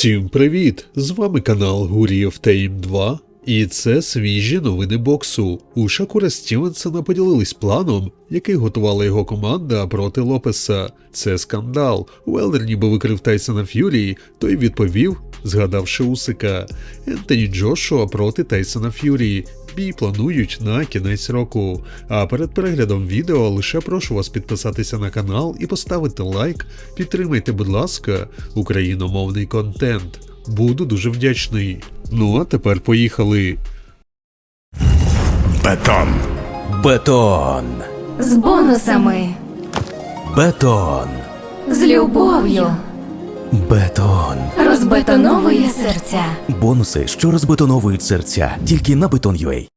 Всім привіт! З вами канал Гурієв Тейм 2. І це свіжі новини боксу. У Шакура Стівенсона поділились планом, який готувала його команда проти Лопеса. Це скандал. Уелдер ніби викрив Тайсона Ф'юрі, той відповів, згадавши Усика. Ентоні Джошуа проти Тайсона Ф'юрі. Бій планують на кінець року. А перед переглядом відео лише прошу вас підписатися на канал і поставити лайк. Підтримайте, будь ласка, україномовний контент. Буду дуже вдячний. Ну а тепер поїхали. Бетон. Бетон. З бонусами, Бетон. з любов'ю, Бетон. розбетоновує серця. Бонуси, що розбетоновують серця, тільки на Beton.ua.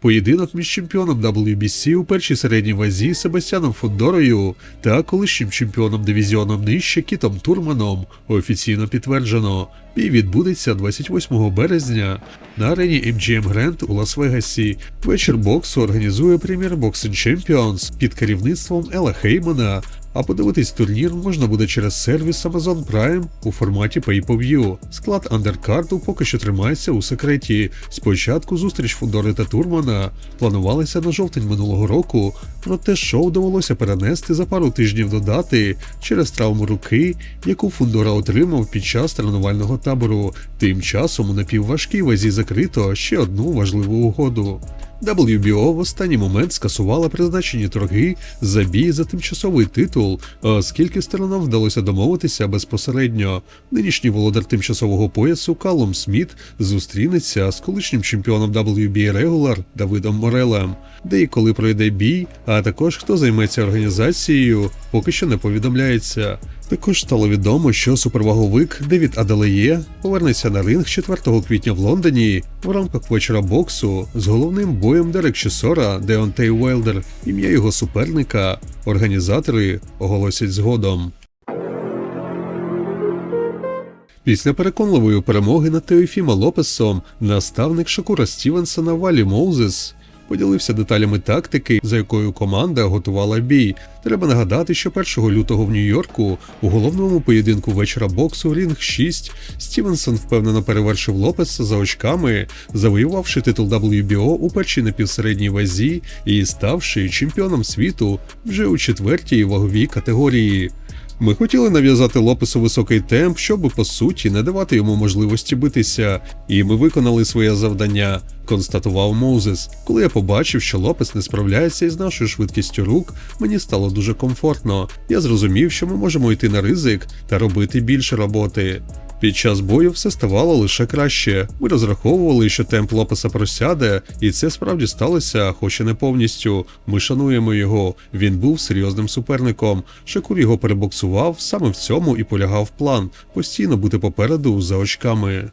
Поєдинок між чемпіоном WBC у першій середній вазі Себастьяном Фондорою та колишнім чемпіоном дивізіоном нижче Кітом Турманом офіційно підтверджено. Бій відбудеться 28 березня на арені MGM Grand у Лас-Вегасі. Вечір боксу організує Premier Boxing Champions під керівництвом Ела Хеймана. А подивитись турнір можна буде через сервіс Amazon Prime у форматі Pay-Per-View. Склад андеркарту поки що тримається у секреті. Спочатку зустріч Фундори та Турмана планувалася на жовтень минулого року, проте шоу довелося перенести за пару тижнів до дати через травму руки, яку Фундора отримав під час тренувального табору. Тим часом у напівважкій вазі закрито ще одну важливу угоду. WBO в останній момент скасувала призначені торги за бій за тимчасовий титул, оскільки сторонам вдалося домовитися безпосередньо. Нинішній володар тимчасового поясу Каллом Сміт зустрінеться з колишнім чемпіоном WBA Regular Давидом Морелем, де і коли пройде бій, а також хто займеться організацією, поки що не повідомляється. Також стало відомо, що суперваговик Девід Аделеє повернеться на ринг 4 квітня в Лондоні в рамках вечора боксу з головним боєм Дерек Чесора Деонтей Уелдер. Ім'я його суперника організатори оголосять згодом. Після переконливої перемоги над Теофіма Лопесом наставник Шакура Стівенсона Валі Моузес поділився деталями тактики, за якою команда готувала бій. Треба нагадати, що 1 лютого в Нью-Йорку у головному поєдинку вечора боксу Рінг 6 Стівенсон впевнено перевершив Лопеса за очками, завоювавши титул WBO у першій напівсередній вазі і ставши чемпіоном світу вже у четвертій ваговій категорії. Ми хотіли нав'язати Лопесу високий темп, щоб по суті не давати йому можливості битися, і ми виконали своє завдання, констатував Моузес. Коли я побачив, що Лопес не справляється із нашою швидкістю рук, мені стало дуже комфортно. Я зрозумів, що ми можемо йти на ризик та робити більше роботи. Під час бою все ставало лише краще. Ми розраховували, що темп Лопеса просяде, і це справді сталося, хоч і не повністю. Ми шануємо його. Він був серйозним суперником. Шакур його перебоксував, саме в цьому і полягав план постійно бути попереду за очками.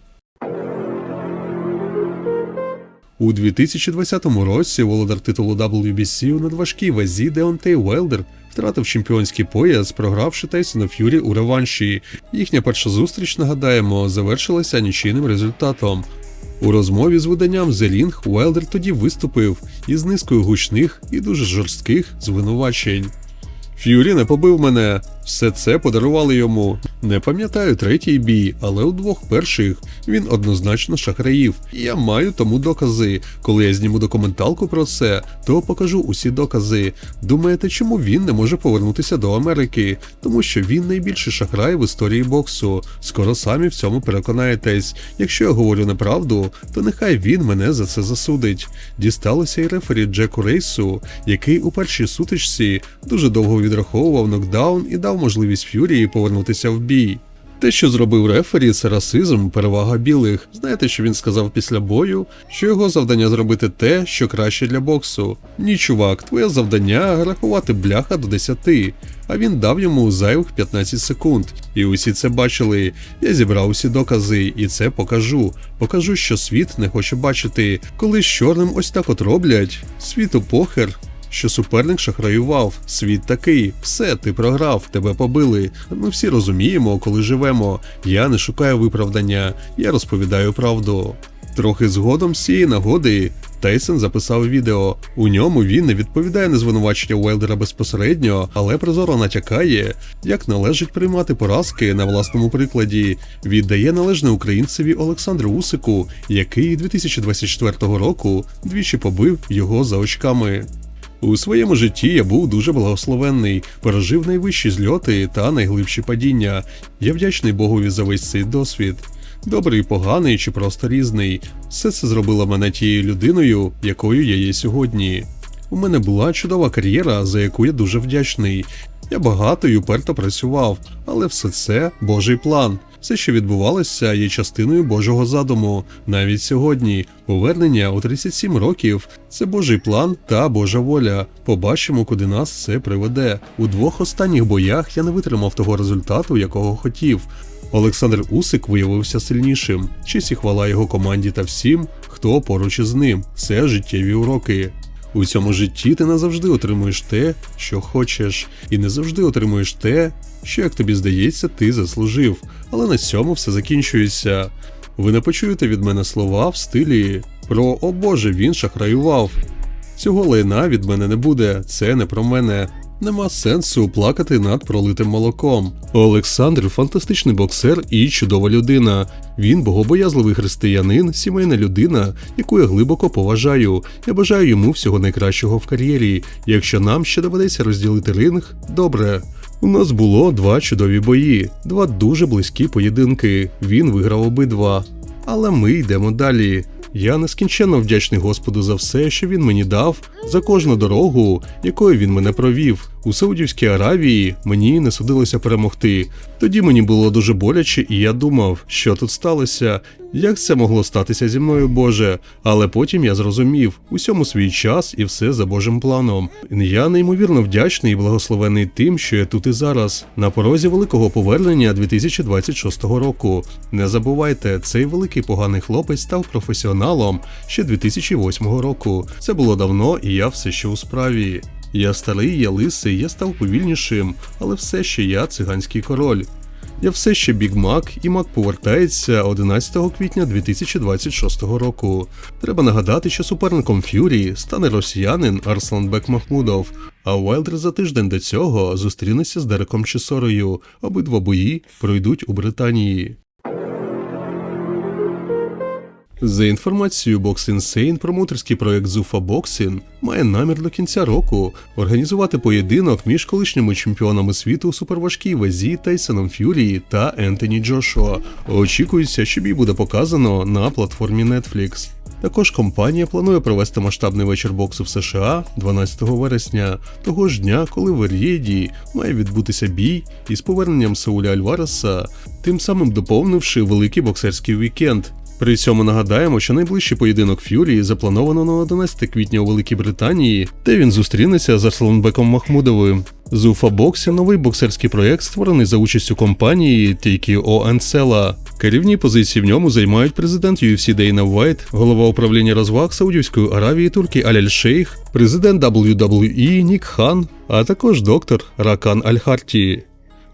У 2020 році володар титулу WBC у надважкій вазі Деонтей Уелдер втратив чемпіонський пояс, програвши Тайсона Ф'юрі у реванші. Їхня перша зустріч, нагадаємо, завершилася нічийним результатом. У розмові з виданням The Ring Уелдер тоді виступив із низкою гучних і дуже жорстких звинувачень. Ф'юрі не побив мене, все це подарували йому. Не пам'ятаю третій бій, але у двох перших він однозначно шахраїв. Я маю тому докази. Коли я зніму документалку про це, то покажу усі докази. Думаєте, чому він не може повернутися до Америки? Тому що він найбільший шахрай в історії боксу. Скоро самі в цьому переконаєтесь. Якщо я говорю неправду, то нехай він мене за це засудить. Дісталося й рефері Джеку Рейсу, який у першій сутичці дуже довго відраховував нокдаун і дав можливість Ф'юрії повернутися в бій. Те, що зробив рефері, це расизм, перевага білих. Знаєте, що він сказав після бою? Що його завдання зробити те, що краще для боксу. Ні, чувак, твоє завдання рахувати бляха до 10. А він дав йому зайвих 15 секунд. І усі це бачили. Я зібрав усі докази, і це покажу. Покажу, що світ не хоче бачити. Коли з чорним ось так от роблять, світу похер, що суперник шахраював. Світ такий, все, ти програв, тебе побили. Ми всі розуміємо, коли живемо. Я не шукаю виправдання, я розповідаю правду. Трохи згодом з цієї нагоди Тейсон записав відео. У ньому він не відповідає на звинувачення Уелдера безпосередньо, але прозоро натякає, як належить приймати поразки на власному прикладі. Віддає належне українцеві Олександру Усику, який 2024 року двічі побив його за очками. У своєму житті я був дуже благословенний, пережив найвищі зльоти та найглибші падіння. Я вдячний Богові за весь цей досвід. Добрий, поганий чи просто різний. Все це зробило мене тією людиною, якою я є сьогодні. У мене була чудова кар'єра, за яку я дуже вдячний. Я багато й уперто працював, але все це Божий план. Все, що відбувалося, є частиною Божого задуму. Навіть сьогодні повернення у 37 років це Божий план та Божа воля. Побачимо, куди нас це приведе. У двох останніх боях я не витримав того результату, якого хотів. Олександр Усик виявився сильнішим. Честь і хвала його команді та всім, хто поруч із ним. Це життєві уроки. У цьому житті ти не завжди отримуєш те, що хочеш, і не завжди отримуєш те, що, як тобі здається, ти заслужив. Але на цьому все закінчується. Ви не почуєте від мене слова в стилі про О Боже, він шахраював. Цього лайна від мене не буде, це не про мене. Нема сенсу плакати над пролитим молоком. Олександр фантастичний боксер і чудова людина. Він богобоязливий християнин, сімейна людина, яку я глибоко поважаю. Я бажаю йому всього найкращого в кар'єрі. Якщо нам ще доведеться розділити ринг, добре. У нас було два чудові бої, два дуже близькі поєдинки. Він виграв обидва. Але ми йдемо далі. Я нескінченно вдячний Господу за все, що він мені дав, за кожну дорогу, якою він мене провів. У Саудівській Аравії мені не судилося перемогти. Тоді мені було дуже боляче, і я думав, що тут сталося, як це могло статися зі мною, Боже. Але потім я зрозумів усьому свій час і все за Божим планом. Я неймовірно вдячний і благословений тим, що я тут і зараз, на порозі великого повернення 2026 року. Не забувайте, цей великий поганий хлопець став професіоналом ще 2008 року. Це було давно, і я все ще у справі. Я старий, я лисий, я став повільнішим, але все ще я циганський король. Я все ще Біг Мак, і Мак повертається 11 квітня 2026 року. Треба нагадати, що суперником Ф'юрі стане росіянин Арсланбек Махмудов, а Уайлдер за тиждень до цього зустрінеться з Дереком Чесорою. Обидва бої пройдуть у Британії. За інформацією Box Insane, промоутерський проект Zuffa Boxing має намір до кінця року організувати поєдинок між колишніми чемпіонами світу у суперважкій вазі Тайсоном Ф'юрі та Ентоні Джошуа. Очікується, що бій буде показано на платформі Netflix. Також компанія планує провести масштабний вечір боксу в США 12 вересня, того ж дня, коли в Рієді має відбутися бій із поверненням Сауля Альвареса, тим самим доповнивши великий боксерський вікенд. При цьому нагадаємо, що найближчий поєдинок Ф'юрі заплановано на 11 квітня у Великій Британії, де він зустрінеться з Арсланбеком Махмудовим. Зуфа Боксі новий боксерський проєкт, створений за участю компанії TKO Ensela. Керівні позиції в ньому займають президент UFC Дейна Вайт, голова управління розваг Саудівської Аравії Туркі Аляль Шейх, президент WWE Нік Хан, а також доктор Ракан Аль-Харті.